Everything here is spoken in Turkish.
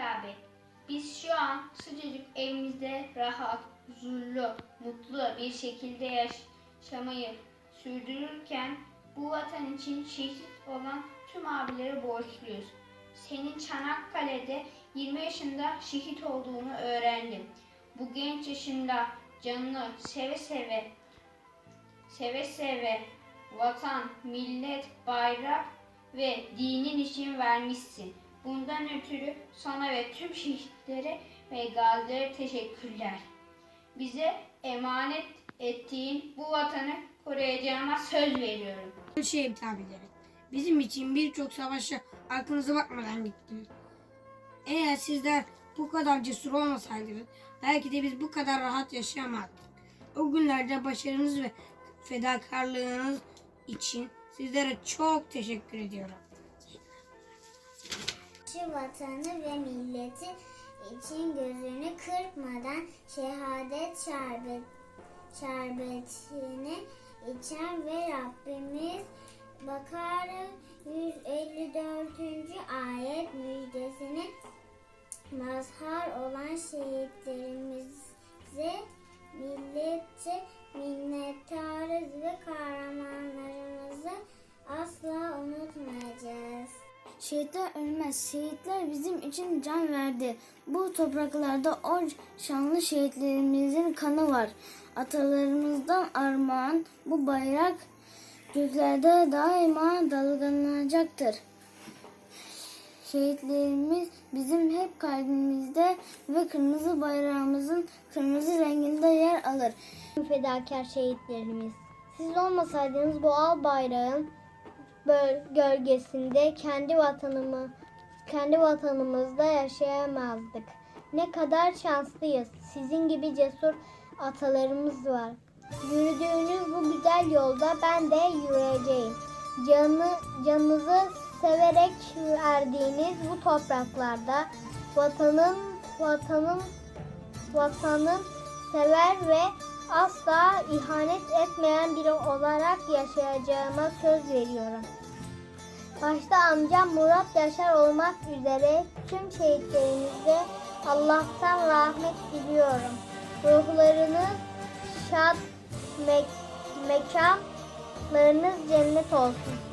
hitap et. Biz şu an sıcacık evimizde rahat, huzurlu, mutlu bir şekilde yaşamayı sürdürürken bu vatan için şehit olan tüm abilere borçluyuz. Senin Çanakkale'de 20 yaşında şehit olduğunu öğrendim. Bu genç yaşında canını seve seve seve seve vatan, millet, bayrak ve dinin için vermişsin. Bundan ötürü sana ve tüm şehitlere ve gazilere teşekkürler. Bize emanet ettiğin bu vatanı koruyacağıma söz veriyorum. Hitap ederek. Bizim için birçok savaşa aklınıza bakmadan gittiniz. Eğer sizler bu kadar cesur olmasaydınız belki de biz bu kadar rahat yaşayamazdık. O günlerde başarınız ve fedakarlığınız için sizlere çok teşekkür ediyorum. Şu vatanı ve milleti için gözünü kırpmadan şehadet şerbet, şerbetini içen ve Rabbimiz Bakara 154. ayet müjdesini mazhar olan şehitlerimize milletçe minnettarız ve kahramanlarımızı Şehitler ölmez. Şehitler bizim için can verdi. Bu topraklarda o şanlı şehitlerimizin kanı var. Atalarımızdan armağan bu bayrak göklerde daima dalgalanacaktır. Şehitlerimiz bizim hep kalbimizde ve kırmızı bayrağımızın kırmızı renginde yer alır. Fedakar şehitlerimiz. Siz olmasaydınız bu al bayrağın gölgesinde kendi vatanımı kendi vatanımızda yaşayamazdık. Ne kadar şanslıyız. Sizin gibi cesur atalarımız var. Yürüdüğünüz bu güzel yolda ben de yürüyeceğim. Canı, canınızı severek verdiğiniz bu topraklarda vatanın vatanın vatanın sever ve asla ihanet etmeyen biri olarak yaşayacağıma söz veriyorum. Başta amcam Murat Yaşar olmak üzere tüm şehitlerimize Allah'tan rahmet diliyorum. Ruhlarınız şad, mek- mekanlarınız cennet olsun.